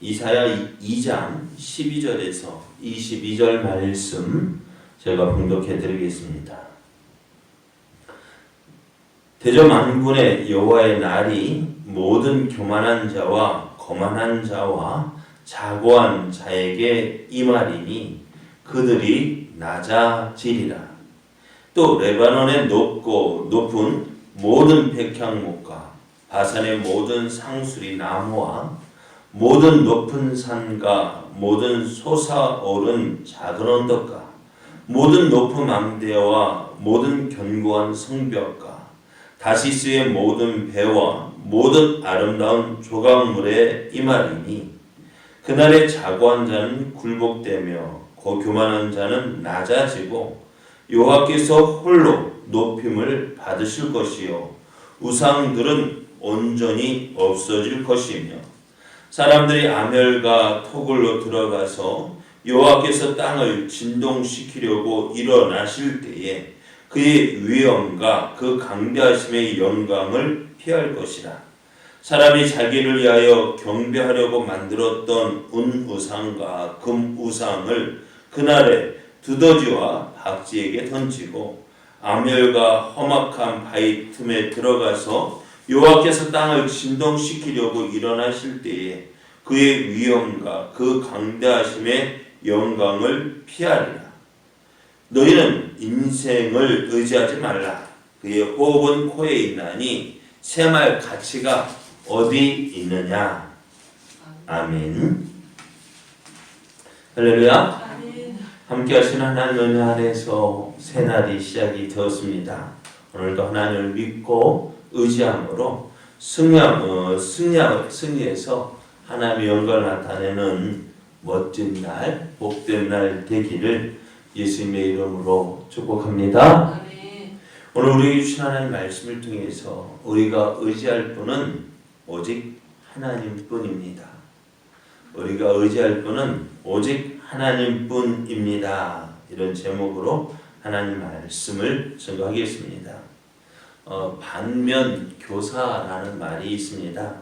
이사야 2장 12절에서 22절 말씀 제가 봉독해 드리겠습니다. 대저 만군의 여호와의 날이 모든 교만한 자와 거만한 자와 자고한 자에게 임하리니 그들이 낮아지리라. 또 레바논의 높고 높은 모든 백향목과 바산의 모든 상수리 나무와 모든 높은 산과 모든 솟아오른 작은 언덕과 모든 높은 망대와 모든 견고한 성벽과 다시스의 모든 배와 모든 아름다운 조각물에 임하리니 그날에 자고한 자는 굴복되며 고 교만한 자는 낮아지고 여호와께서 홀로 높임을 받으실 것이요 우상들은 온전히 없어질 것이며 사람들이 아멜과 토굴로 들어가서 여호와께서 땅을 진동시키려고 일어나실 때에 그의 위엄과 그 강대하심의 영광을 피할 것이라. 사람이 자기를 위하여 경배하려고 만들었던 은우상과 금우상을 그날에 두더지와 박쥐에게 던지고 아멜과 험악한 바위 틈에 들어가서 여호와께서 땅을 진동시키려고 일어나실 때에 그의 위엄과 그 강대하심의 영광을 피하리라. 너희는 인생을 의지하지 말라. 그의 호흡은 코에 있나니 새말 가치가 어디 있느냐. 아멘. 할렐루야. 함께 하신 하나님 은혜 안에서 새날이 시작이 되었습니다. 오늘도 하나님을 믿고 의지함으로 승리함, 어, 승리함, 승리해서 하나님의 영광을 나타내는 멋진 날, 복된 날 되기를 예수님의 이름으로 축복합니다. 오늘 우리에게 주신 하나님 말씀을 통해서 우리가 의지할 분은 오직 하나님뿐입니다. 우리가 의지할 분은 오직 하나님뿐입니다. 이런 제목으로 하나님 말씀을 증거하겠습니다. 어, 반면 교사라는 말이 있습니다.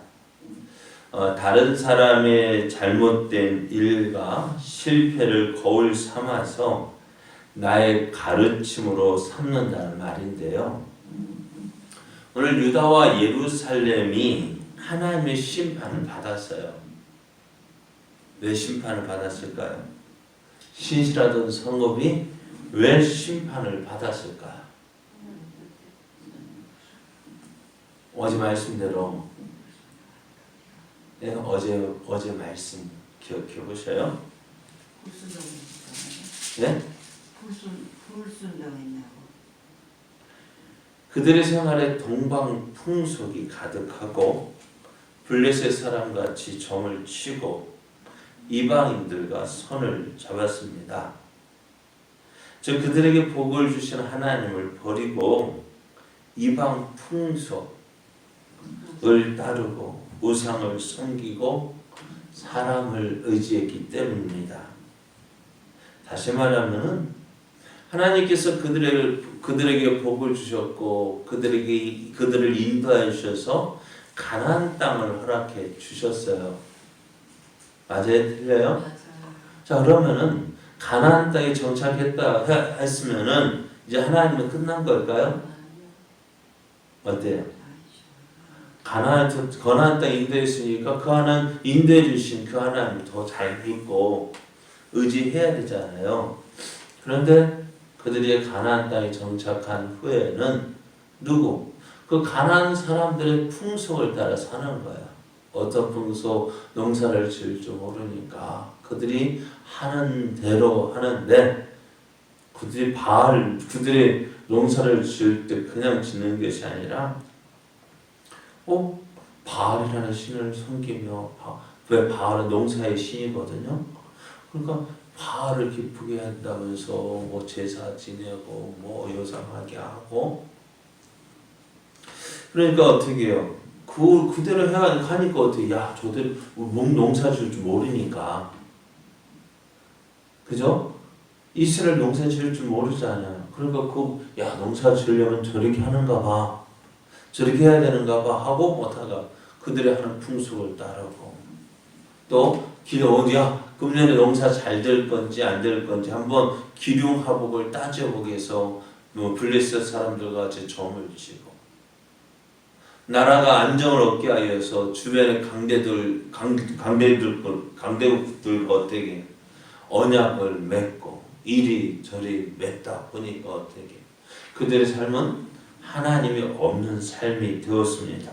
어, 다른 사람의 잘못된 일과 실패를 거울 삼아서 나의 가르침으로 삼는다는 말인데요. 오늘 유다와 예루살렘이 하나님의 심판을 받았어요. 왜 심판을 받았을까요? 신실하던 성읍이 왜 심판을 받았을까요? 어제 말씀대로 네, 어제 어제 말씀 기억해 보셔요. 네? 불순당했냐고. 그들의 생활에 동방 풍속이 가득하고 블레셋 사람같이 점을 치고 이방인들과 선을 잡았습니다. 즉 그들에게 복을 주신 하나님을 버리고 이방 풍속 을 따르고 우상을 섬기고 사람을 의지했기 때문입니다. 다시 말하면은 하나님께서 그들에게 그들에게 복을 주셨고 그들에게 그들을 인도하여 주셔서 가나안 땅을 허락해 주셨어요. 맞아요, 틀려요? 자 그러면은 가나안 땅에 정착했다 해- 했으면은 이제 하나님은 끝난 걸까요? 어때요? 가나안 가나안 땅 인도했으니까 그 하나님 인도해 주신 그 하나님 더잘 믿고 의지해야 되잖아요. 그런데 그들이 가나안 땅에 정착한 후에는 누구? 그 가나안 사람들의 풍속을 따라 사는 거야. 어떤 풍속 농사를 지을 줄 모르니까 그들이 하는 대로 하는데 그들이 바알 그들의 농사를 지을 때 그냥 짓는 것이 아니라 어 바알이라는 신을 섬기며 바, 왜 바알은 농사의 신이거든요. 그러니까 바알을 기쁘게 한다면서 뭐 제사 지내고 뭐 여상하게 하고 그러니까 어떻게 해요? 그 그대로 해야 하니까 어떻게 야 저들 몸 농사 지을 줄 모르니까 그죠? 이스라엘 농사 지을 줄 모르잖아요. 그러니까 그 야 농사 지으려면 저렇게 하는가 봐. 저렇게 해야 되는가 봐 하고 못하가 그들의 하는 풍속을 따르고. 또 길 어디야? 금년에 농사 잘 될 건지 안 될 건지 한번 기륭 하복을 따져보기 위해서 뭐 블레셋 사람들과 같이 점을 지고. 나라가 안정을 얻게 하여서 주변의 강대들 강, 강대들 강대국들과 어떻게 언약을 맺고 이리 저리 맺다 보니까 어떻게. 그들의 삶은 하나님이 없는 삶이 되었습니다.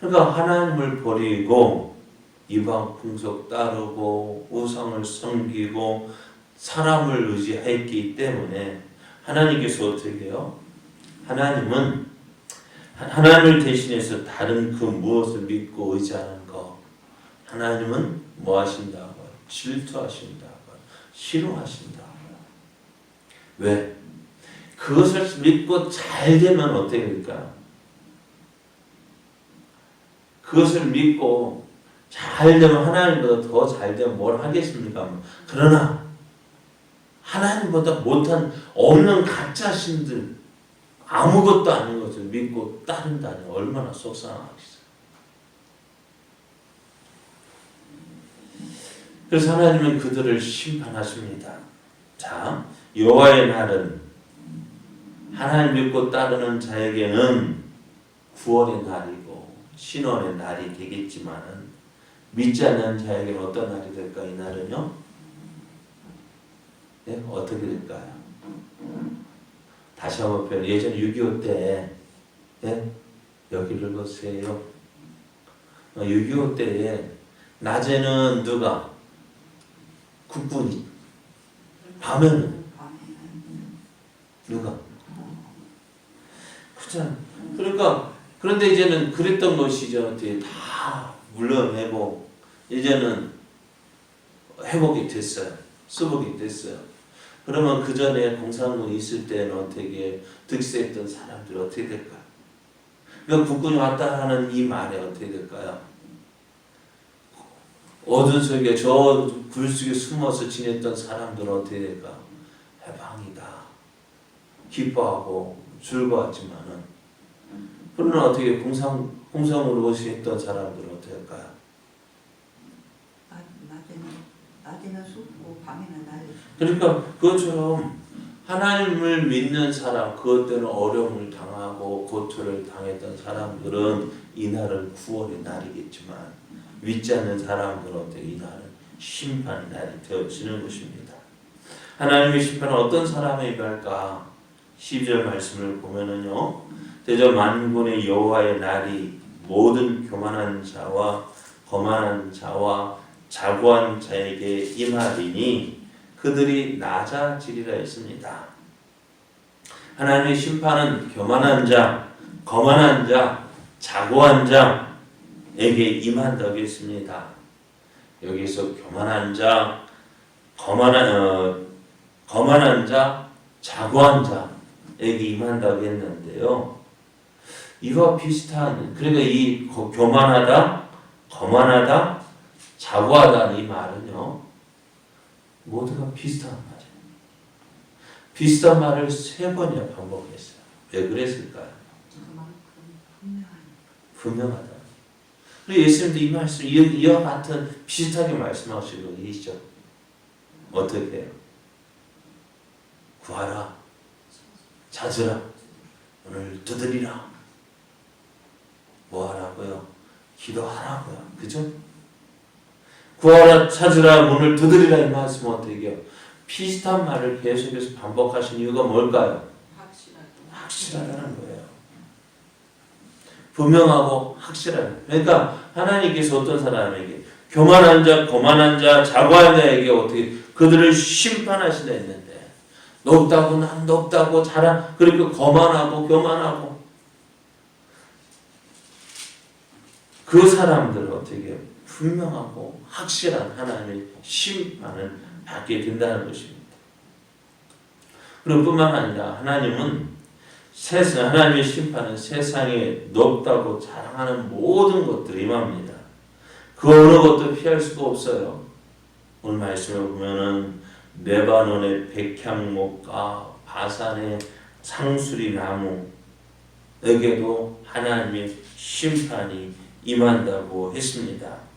그러니까 하나님을 버리고 이방 풍속 따르고 우상을 섬기고 사람을 의지했기 때문에 하나님께서 어떻게 해요? 하나님은 하나님을 대신해서 다른 그 무엇을 믿고 의지하는 거 하나님은 뭐 하신다고요? 질투하신다고요. 싫어하신다고요. 왜? 그것을 믿고 잘 되면 어떻게 될까요? 그것을 믿고 잘 되면 하나님보다 더 잘 되면 뭘 하겠습니까? 그러나 하나님보다 못한 없는 가짜 신들 아무것도 아닌 것을 믿고 따른다니 얼마나 속상하겠어요. 그래서 하나님은 그들을 심판하십니다. 자, 여호와의 날은 하나님 믿고 따르는 자에게는 구원의 날이고 신원의 날이 되겠지만은 믿지 않는 자에게는 어떤 날이 될까 이 날은요? 네? 어떻게 될까요? 다시 한번 표현. 예전 6.25 때, 네? 여기를 보세요. 6.25 때에 낮에는 누가 국군이, 밤에는 누가? 그렇잖아. 그러니까 그런데 이제는 그랬던 것이죠. 어떻게 다 물러내고 이제는 회복이 됐어요. 수복이 됐어요. 그러면 그 전에 공산군이 있을 때는 어떻게 득세했던 사람들이 어떻게 될까요? 그러니까 국군이 왔다 하는 이 말이 어떻게 될까요? 어두운 속에 저 굴 속에 숨어서 지냈던 사람들은 어떻게 될까요? 해방이다. 기뻐하고 즐거웠지만은 그러나 어떻게 공산 공산으로 오시했던 사람들은 어떻게 할까요? 낮- 밤에는 날이 그러니까 그것처럼 하나님을 믿는 사람, 그것 때문에 어려움을 당하고 고초를 당했던 사람들은 이날은 구원의 날이겠지만 믿지 않는 사람들은 어때 이날은 심판의 날이 되어지는 것입니다. 하나님의 심판은 어떤 사람에 임할까? 10절 말씀을 보면은요. 대저 만군의 여호와의 날이 모든 교만한 자와 거만한 자와 자고한 자에게 임하리니 그들이 낮아지리라 했습니다. 하나님의 심판은 교만한 자, 거만한 자, 자고한 자에게 임한다고 했습니다. 여기서 교만한 자, 거만한 어, 거만한 자, 자고한 자 에게 임한다고 했는데요. 이와 비슷한 그러니까 이 거- 교만하다, 거만하다, 자고하다는 이 말은요. 모두가 비슷한 말이에요. 비슷한 말을 세 번이나 반복했어요. 왜 그랬을까요? 분명하다. 그리고 예수님도 이 말씀 이- 이와 같은 비슷하게 말씀하시고 계시죠. 어떻게 해요? 구하라, 찾으라, 오늘 두드리라. 뭐 하라고요? 기도하라고요. 그죠? 구하라, 찾으라, 문을 두드리라 이 말씀은 어떻게 해요? 비슷한 말을 계속해서 반복하신 이유가 뭘까요? 확실하다는 거예요. 분명하고 확실한. 그러니까 하나님께서 어떤 사람에게 교만한 자, 거만한 자, 자고한 자에게 어떻게 그들을 심판하시다 했는데 높다고 난 높다고 자랑 그리고 거만하고 교만하고 그 사람들은 어떻게 분명하고 확실한 하나님의 심판을 받게 된다는 것입니다. 그리고 뿐만 아니라 하나님은 세상 하나님의 심판은 세상에 높다고 자랑하는 모든 것들을 임합니다. 그 어느 것도 피할 수가 없어요. 오늘 말씀을 보면은 레바논의 백향목과 바산의 상수리 나무에게도 하나님의 심판이 임한다고 했습니다.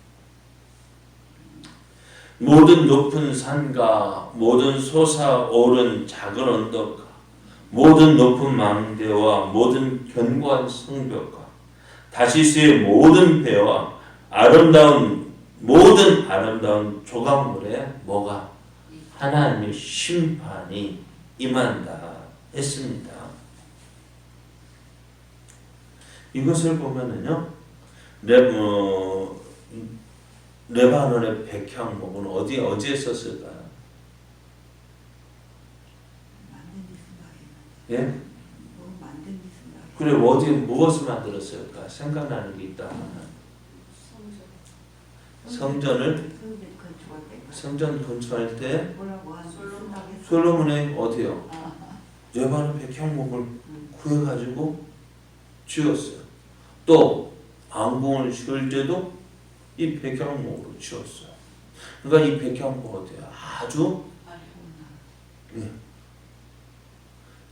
모든 높은 산과 모든 솟아오른 작은 언덕과 모든 높은 망대와 모든 견고한 성벽과 다시스의 모든 배와 아름다운 모든 아름다운 조각물에 뭐가 하나님의 심판이 임한다 했습니다. 이것을 보면은요, 레, 어, 레바논의 백향목은 어디 어디에 썼을까요? 예? 나. 뭐 그래 어디 무엇을 만들었을까? 생각나는 게 있다면 성전을 성전 때 성전 건축할 때 솔로몬의 어디요? 아, 레바논 백향목을 구해가지고 지었어요. 또 왕궁을 지을 때도 이 백향목으로 지었어요. 그러니까 이 백향목 어때요? 아주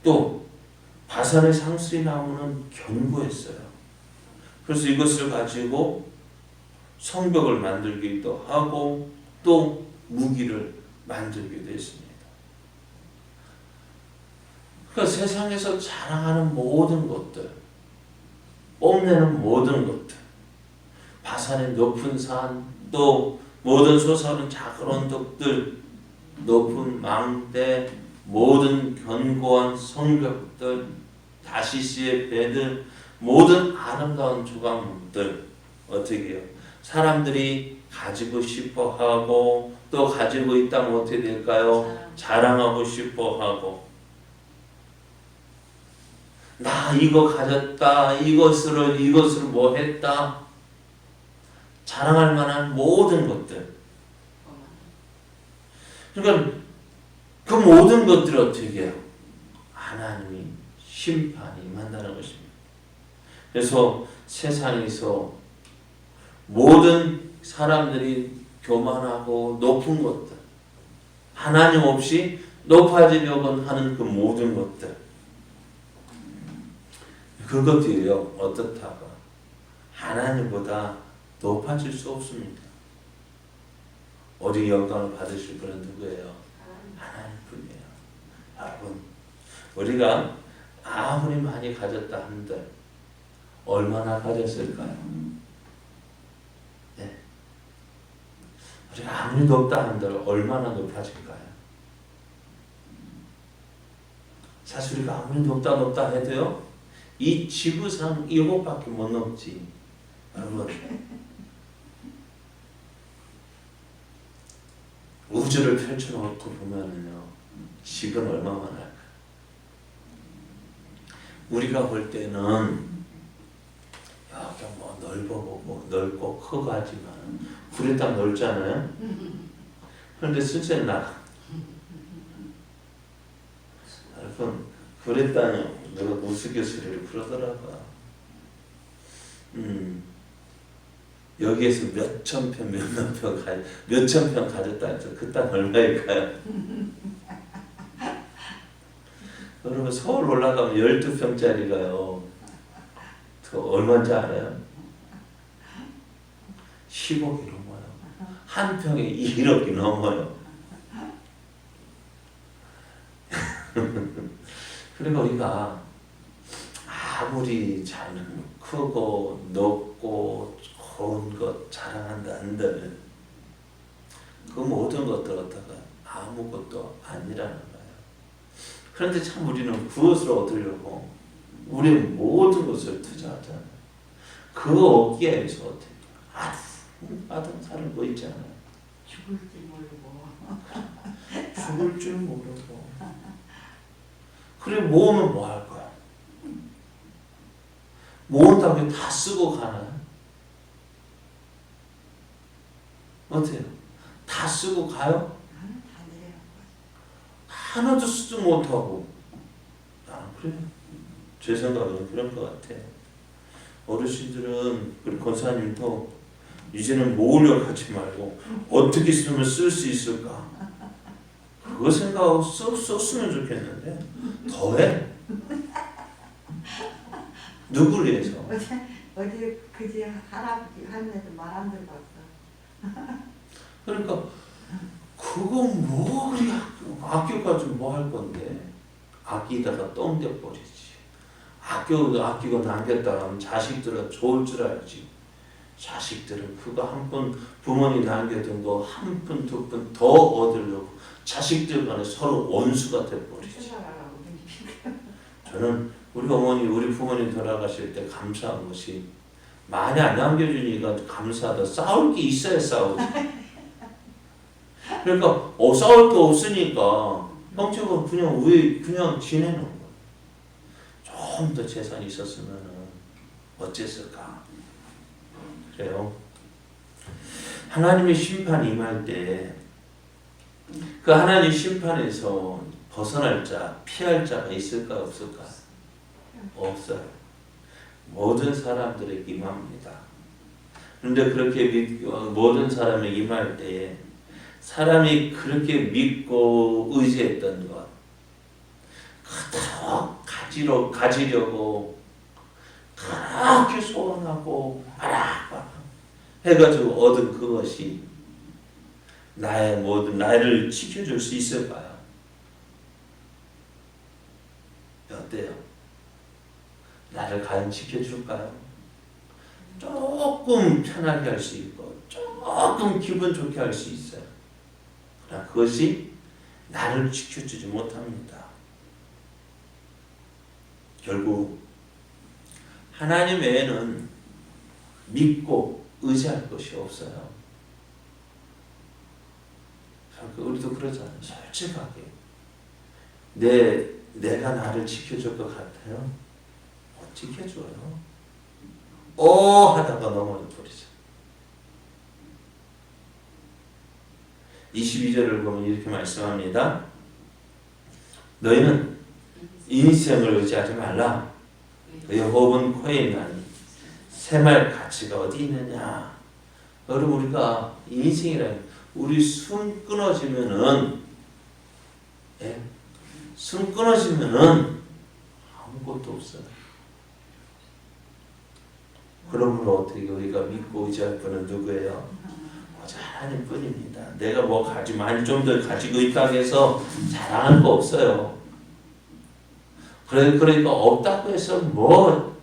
또 바산의 상수리 나무는 견고했어요. 그래서 이것을 가지고 성벽을 만들기도 하고 또 무기를 만들기도 했습니다. 그러니까 세상에서 자랑하는 모든 것들, 뽐내는 모든 것들, 바산의 높은 산, 또 모든 솟아오는 작은 언덕들, 높은 망대, 모든 견고한 성벽들, 다시스의 배들, 모든 아름다운 조각물들 어떻게 해요? 사람들이 가지고 싶어 하고 또 가지고 있다면 어떻게 될까요? 자랑하고 싶어 하고 나 이거 가졌다 이것으로 이것으로 뭐 했다 자랑할 만한 모든 것들 그러니까 그 모든 것들을 어떻게 해요? 하나님이 심판이 임한다는 것입니다. 그래서 세상에서 모든 사람들이 교만하고 높은 것들, 하나님 없이 높아지려고 하는 그 모든 것들, 그것들이요 어떻다가 하나님보다 높아질 수 없습니다. 어디 영광을 받으실 분은 누구예요? 하나님 뿐이에요. 여러분, 우리가 아무리 많이 가졌다 한들 얼마나 가졌을까요? 네. 우리가 아무리 높다 한들 얼마나 높아질까요? 사실 우리가 아무리 높다 높다 해도요, 이 지구상 이것밖에 못 넘지. 여러분, 우주를 펼쳐놓고 보면은요, 지금 얼마나 할까? 우리가 볼 때는 여기 뭐 넓어보고 넓고 크고 하지만 불이 딱 넓잖아요. 그런데 실제는 나 여러분 그랬다니 내가 우스갯소리를 부르더라고. 음 여기에서 몇천 평, 몇만 평 가, 몇천 평 가졌다 해서 그땅 얼마일까요? 여러분 서울 올라가면 12평짜리가요. 그 얼마인지 알아요? 10억이 넘어요. 한 평에 1억이 넘어요. 그러니까 우리가 아무리 잘 크고 높고 좋은 것 자랑한다 한들 그 모든 것들 갖다가 아무것도 아니라는 거예요. 그런데 참 우리는 그것을 얻으려고 우리 모든 것을 투자하잖아요. 그 위해서 어떻게 아주 아동 살고 있잖아요. 죽을지 모르고 죽을 줄 모르고 그래 모으면 뭐 할 거야? 모은 다음에 다 쓰고 가나요? 어때요? 다 쓰고 가요? 내려놓고 하나도 쓰지 못하고 나는 그래 제 생각은 그런 것 같아요 어르신들은 우리 권사님도 이제는 모으려고 하지 말고 어떻게 쓰면 쓸 수 있을까? 그거 생각하고 써, 썼으면 좋겠는데. 더해? 누구를 위해서? 어제 어제 그제 할아버지 할머니도 말안 들어봤어. 그러니까 그거 뭐 그리 아껴가지고 뭐 할 건데? 아끼다가 똥돼 버리지 아껴 아끼고 남겼다 하면 자식들은 좋을 줄 알지. 자식들은 그거 한 푼 부모님 남겨둔 거 한 푼 두 푼 더 얻으려고 자식들 간에 서로 원수가 돼 버리지. 생각하라고 저는 우리 어머니 우리 부모님 돌아가실 때 감사한 것이 많이 안 남겨주니까 감사하다. 싸울 게 있어야 싸우지. 그러니까 어 싸울 게 없으니까 형제가 그냥 왜 그냥 지내는 좀더 재산이 있었으면 어쨌을까 그래요 하나님의 심판이 임할 때 그 하나님 심판에서 벗어날 자, 피할 자가 있을까 없을까? 없어요. 모든 사람들에게 임합니다. 그런데 그렇게 믿, 어, 모든 사람에게 임할 때에 사람이 그렇게 믿고 의지했던 것 가지러, 가지려고 그렇게 소원하고 해가지고 얻은 그것이 나의 모든 나를 지켜줄 수 있을까요? 어때요? 나를 과연 지켜줄까요? 조금 편하게 할 수 있고 조금 기분 좋게 할 수 있어요. 그러나 그것이 나를 지켜주지 못합니다. 결국 하나님 외에는 믿고 의지할 것이 없어요. 그 우리도 그러잖아요. 솔직하게 내 내가 나를 지켜줄 것 같아요. 못 지켜줘요. 오 하다가 넘어져 버리죠. 22절을 보면 이렇게 말씀합니다. 너희는 인생을 의지하지 말라. 여호와는 코에 있나니 가치가 어디 있느냐? 여러분 우리가 인생이라는 우리 숨 끊어지면은 예? 숨 끊어지면은 아무것도 없어요. 그러므로 어떻게 우리가 믿고 의지할 분은 누구예요? 오직 하나님 뿐입니다. 내가 뭐 가지 많이 좀 더 가지고 있다고 해서 자랑할 거 없어요. 그래 그러니까 없다고 해서 뭐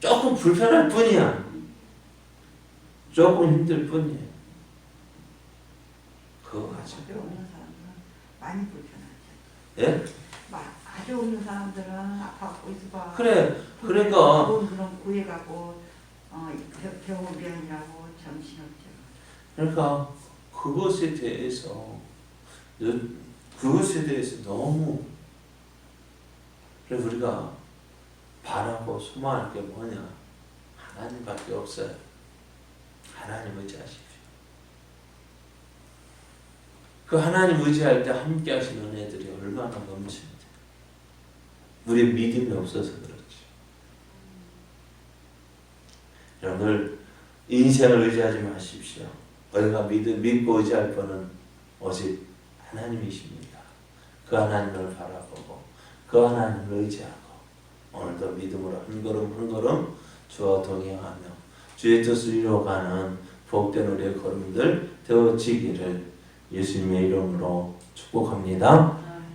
조금 불편할 뿐이야. 조금 힘들 뿐이에요. 그거 가지고 아주 없는 사람들은 많이 불편하죠. 예? 막 아주 없는 사람들은 아파갖고 있어봐. 그래 그러니까 그런 구해가고 어, 병- 병원 병이라고 정신없죠. 그러니까 그것에 대해서 그것에 대해서 너무 그래서 우리가 바라고 소망할 게 뭐냐 하나님밖에 없어요. 하나님 의지하십시오. 그 하나님 의지할 때 함께 하시는 은혜들이 얼마나 넘칩니다. 우리 믿음이 없어서 그렇지. 여러분들 인생을 의지하지 마십시오. 우리가 믿, 믿고 의지할 분은 오직 하나님이십니다. 그 하나님을 바라보고 그 하나님을 의지하고 오늘도 믿음으로 한 걸음 한 걸음 주와 동행하며 주의 뜻을 이루어가는 복된 우리의 걸음들 되어지기를 예수님의 이름으로 축복합니다.